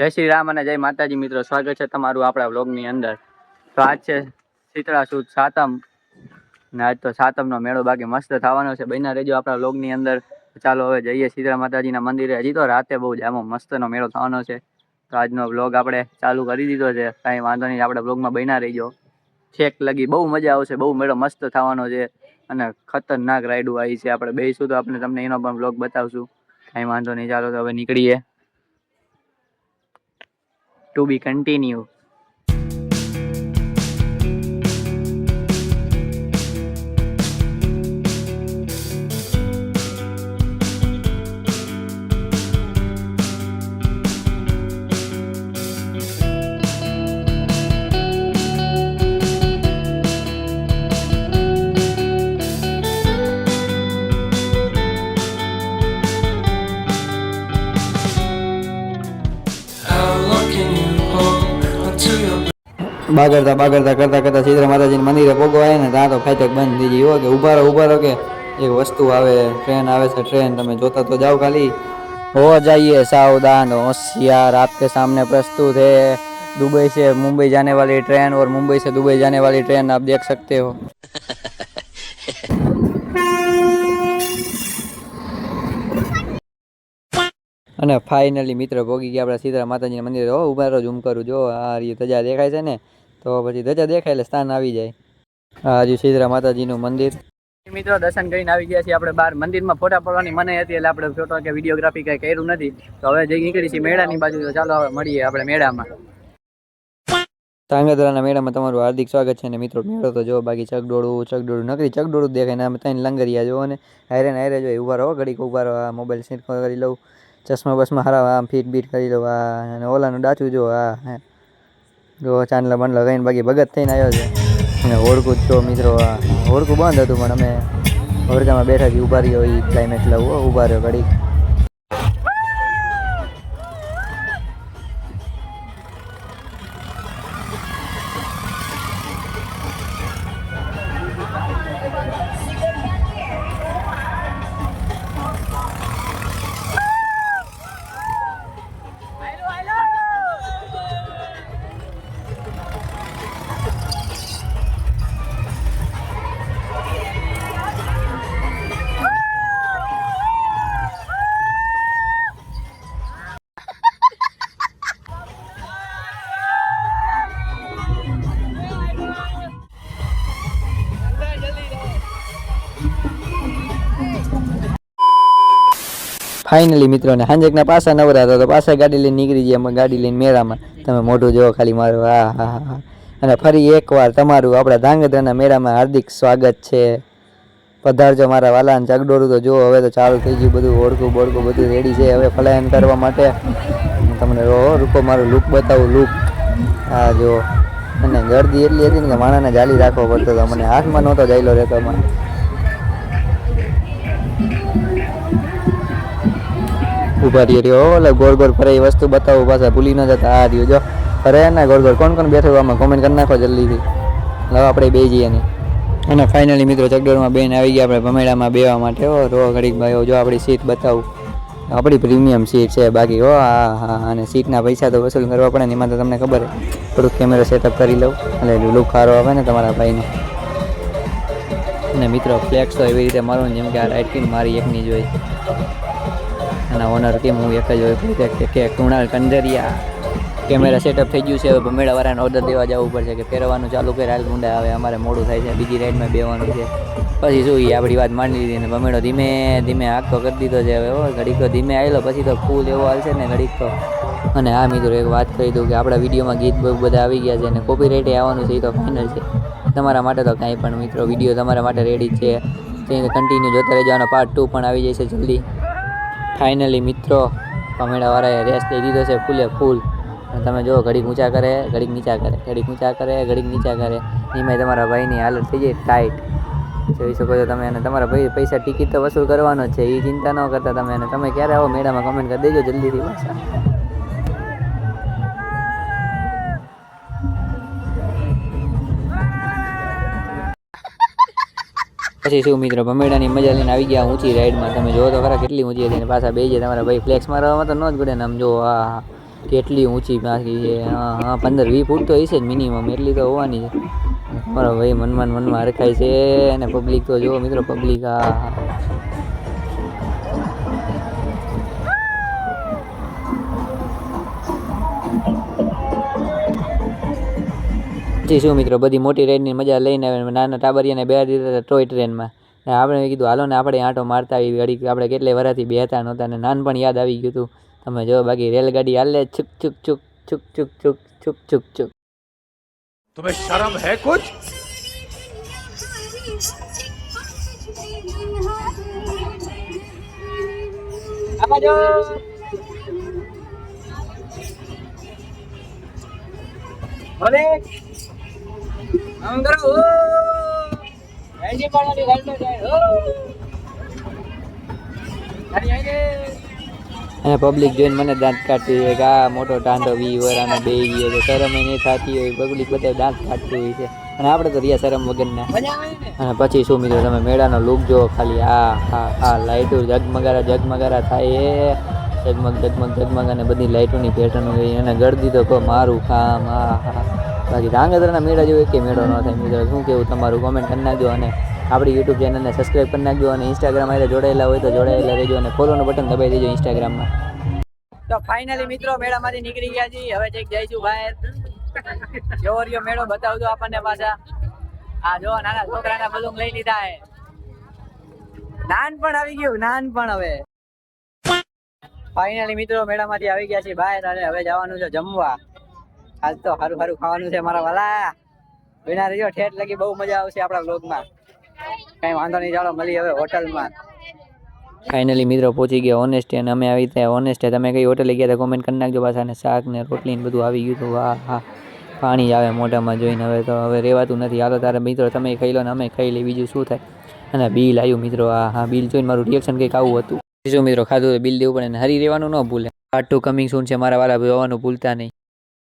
જય શ્રી રામ અને જય માતાજી મિત્રો, સ્વાગત છે તમારું આપણા વ્લોગની અંદર. તો આજ છે શીતળા સુદ સાતમ. ને આજ તો સાતમનો મેળો બાકી મસ્ત થવાનો છે. બન્યા રહેજો આપણા વ્લોગની અંદર. ચાલો હવે જઈએ શીતળા માતાજીના મંદિરે. હજી તો રાતે બહુ જામો મસ્તનો મેળો થવાનો છે. તો આજનો વ્લોગ આપણે ચાલુ કરી દીધો છે. કાંઈ વાંધો નહીં, આપણે વ્લોગમાં બન્યા રહીજો. છેક લગી બહુ મજા આવશે. બહુ મેળો મસ્ત થવાનો છે. અને ખતરનાક રાઈડું આવી છે. આપણે બેસું તો આપણે તમને એનો પણ વ્લોગ બતાવશું. કાંઈ વાંધો નહીં, ચાલો તો હવે નીકળીએ. To be continue. બાગડતા બાગડતા કરતા કરતા સીધા માતાજીના મંદિરે પોગો આવે ને ત્યાં તો ફાઈટેક બંધ થઈ ગઈ હો કે ઉભા રહો ઉભા રહો કે એક વસ્તુ આવે ટ્રેન આવે છે ટ્રેન તમે જોતા તો જાઓ ખાલી हो जाइए सावधान होशियार आपके सामने प्रस्तुत है दुबई से मुंबई जाने वाली ट्रेन और मुंबई से दुबई जाने वाली ट्रेन आप देख सकते हो અને ફાઇનલી મિત્ર પોગી ગયા આપણા સીધા માતાજીના મંદિરે હો ઉભા રહો ઝૂમ કરું જો આ રહી ધજા દેખાય છે ને તો પછી ધજા દેખાય એટલે સ્થાન આવી જાય. આ હજુ સીધરા માતાજીનું મંદિર. મિત્રો દર્શન કરીને આવી ગયા છીએ આપણે બહાર. મંદિરમાં ફોટા પડવાની મને હતી એટલે આપણે ફોટો કે વિડીયોગ્રાફી કંઈ કર્યું નથી. તો હવે જઈ નીકળી છીએ મેળાની બાજુ. તો ચાલો હવે મળીએ આપણે મેળામાં. ધાંગધ્રાના મેળામાં તમારું હાર્દિક સ્વાગત છે ને મિત્રો મેળો તો જો બાકી ચકડોળું ચકડોળું નકરી ચકડોળું દેખાય ને આમ ત્રણ લંગરિયા જો અને હારે ને હારે જો ઊભા રહો ઘડીક ઊભા રહો આ મોબાઈલ સેટ કરી લઉં. ચશ્મા બસમાં હરાવા આમ ફીટ બીટ કરી લઉં આ અને ઓલાનું ડાચું જો આ જો ચાંદલા બાંદલા લગાવીને બાકી ભગત થઈને આવ્યો છે. અને હોડકું જો મિત્રો હોડકું બંધ હતું, પણ અમે હોડકામાં બેઠા છીએ ઊભા રહ્યો એ ક્લાઇમેટ લઉં ઊભા રહ્યો ઘડીક. ફાઇનલી મિત્રોને હાંજેકના પાછા નવરા હતા, તો પાછા ગાડી લઈને નીકળી જઈએ અમે ગાડી લઈને મેળામાં. તમે મોઢું જોવો ખાલી મારું, હા હા હા અને ફરી એકવાર તમારું આપણા ધાંગધ્રાના મેળામાં હાર્દિક સ્વાગત છે. પધારજો મારા વાલાને ચગડોળું તો જુઓ હવે તો ચાલુ થઈ ગયું બધું, ઓળખું બોળખું બધું રેડી છે હવે ફલાયન કરવા માટે. તમને રો રૂકો મારું લુક બતાવું લુક હા જુઓ. અને ગરદી એટલી હતી ને કે માણાને જાળી રાખવો પડતો હતો, મને હાથમાં નહોતો જાયલો રહેતો મને ઊભા રહ્યો. રહ્યો ઓલે ગોળ ગોળ ફરે એ વસ્તુ બતાવું પાછા, ભૂલી ન જતા. આ રહ્યો, જો. ફરે ના, ગોળ ગોળ. કોણ કોણ બેઠો આમાં? કોમેન્ટ કરી નાખો જલ્દીથી. લાવો, આપણે બે જઈએ ને. અને ફાઇનલી મિત્રો, ચકડોળમાં બેન આવી ગયા. આપણે ભમેડામાં બેવા માટે, હો. રો, ઘડીક ભાઈઓ, જો આપણી સીટ બતાવું. આપણી પ્રીમિયમ સીટ છે, બાકી, હો. હા હા અને સીટના પૈસા તો વસૂલ કરવા પડે ને, એમાં તો તમને ખબર થોડુંક કેમેરો સેટઅપ કરી લઉં. એટલે લુક સારો આવે ને તમારા ભાઈનો. અને મિત્રો ફ્લેક્સ તો એવી રીતે મારું જેમ કે આ રાઇટ કિન મારી એકની જ હોય. અને ઓનર કેમ? હું એક જ હોય કે કુણાલ કંદરિયા. કેમેરા સેટઅપ થઈ ગયું છે, હવે ભમેડાવાળાને ઓર્ડર દેવા જવું પડશે કે પહેરવાનું ચાલુ કરે. હાલ ગુંડા આવે અમારે મોડું થાય છે, બીજી રાઈડમાં બેવાનું છે. પછી શું એ આપણી વાત માની લીધી ને ભમેડો ધીમે ધીમે આખો કરી દીધો છે હવે ઘડીક ધીમે આવેલો પછી તો ફૂલ એવો હાલશે ને ઘડીક તો. અને આ મિત્રો, એક વાત કહી દઉં કે આપણા વિડીયોમાં ગીત બહુ બધા આવી ગયા છે અને કોપીરાઇટે આવવાનું છે એ તો ફાઇનલ છે. તમારા માટે તો કાંઈ પણ, મિત્રો, વીડિયો તમારા માટે રેડી છે. કન્ટિન્યુ જોતા રહેજો અને પાર્ટ ટુ પણ આવી જશે જલ્દી. ફાઇનલી મિત્રો ભમેડાવાળાએ રેસ દઈ દીધો છે ફૂલે ફૂલ. અને તમે જો ઘડીક ઊંચા કરે, ઘડીક નીચા કરે, ઘડીક ઊંચા કરે, ઘડીક નીચા કરે. એમાંય તમારા ભાઈની હાલત થઈ જાય ટાઈટ જોઈ શકો છો તમે, અને તમારા ભાઈ પૈસા ટિકિટ તો વસૂલ કરવાનો જ છે એ ચિંતા ન કરતા તમે. અને તમે ક્યારે આવો મેળામાં કમેન્ટ કરી દેજો જલ્દીથી પાછા. પછી શું મિત્રો, ભમેડાની મજા લઈને આવી ગયા ઊંચી રાઈડમાં. તમે જોવો તો ખરા કેટલી ઊંચી હતી પાછા બે તમારા ભાઈ ફ્લેક્સ મારવામાં તો ન જ પડે ને આમ જો, આ કેટલી ઊંચી બાકી છે. હા હા, પંદર વીસ ફૂટ તો હશે જ મિનિમમ એટલી તો હોવાની છે. મારા ભાઈ મનમાં મનમાં રખાય છે અને પબ્લિક તો જુઓ મિત્રો પબ્લિક આ પછી શું મિત્રો બધી મોટી રાઈડની મજા લઈને આવે નાના ટાબરિયાને બે દીધા હતા ટોય ટ્રેનમાં ને આપણે કીધું હાલો ને આપણે આંટો મારતા આવી ઘડી આપણે કેટલે વરાથી બેહતા નહોતા ને નાનપણ યાદ આવી ગયું હતું. તમે જો બાકી રેલગાડી હાલે છુક છુક છુક છુક છુક છુક છુક છુક છુક. આમ પબ્લિક જોઈને મને દાંત કાઢતી હોય કે આ મોટો ટાંડો વી વર બે ગયો તો શરમ નહીં થતી હોય પબ્લિક બધા દાંત કાઢતી હોય છે. અને આપણે તો રહ્યા શરમ વગરના. અને પછી શું મિત્રો તમે મેળાનો લુક જોવો ખાલી. આ હા હા લાઇટો ઝગમગારા ઝગમગારા થાય એ. ઝગમગ ઝગમગ ઝગમગ અને બધી લાઇટોની પેટર્ન હોય. અને ગળદી તો કહો મારું ખામ આ હા બાકી ધાંગધ્રાના મેળા જેવો કે મેળો ન થાય મિત્રો? શું કેવું તમારું કોમેન્ટ કરી નાખજો અને આપણી યુટ્યુબ ચેનલને સબસ્ક્રાઈબ કરી નાખજો અને ઇન્સ્ટાગ્રામ હારે જોડાયેલા હોય તો જોડાયેલા રહેજો અને ફોલોનું બટન દબાવી દેજો ઇન્સ્ટાગ્રામમાં તો ફાઇનલી મિત્રો મેળામાંથી નીકળી ગયા છીએ. હવે જઈક જઈશું બહાર. જોરિયો મેળો બતાવજો આપણને પાછા. આ જો નાના છોકરાના બલૂન લઈ લીધા હે. નાનપણ આવી ગયું નાનપણ હવે. ફાઇનલી મિત્રો મેળામાંથી આવી ગયા છીએ બહાર અને હવે જવાનું છે જમવા. આજ તો સારું સારું ખાવાનું છે મારા વાલા. વિના રહેજો ઠેઠ લગી બહુ મજા આવશે આપણા વ્લોગમાં કઈ વાંધો નહીં, ચાલો મળી હવે હોટલમાં. ફાઇનલી મિત્રો પહોંચી ગયા ઓનેસ્ટ અને અમે આવી ત્યાં ઓનેસ્ટ તમે કઈ હોટલે ગયા હતા કોમેન્ટ કરી નાખજો પાછા શાક ને રોટલી ને બધું આવી ગયું હતું વાહ, હા. પાણી આવે મોઢામાં જોઈને. હવે તો હવે રહેવાતું નથી. હાલો તારા મિત્રો તમે ખાઈ લો ને અમે ખાઈ લે બીજું શું થાય? અને બિલ આવ્યું મિત્રો. હા હા, બિલ જોઈને મારું રિએક્શન કંઈક આવું હતું. બીજું મિત્રો, ખાધું બિલ દેવું પડે ને. હરી રહેવાનું ન ભૂલે. પાર્ટ ટુ કમિંગ સૂન છે. મારા વાળા જોવાનું ભૂલતા નહીં.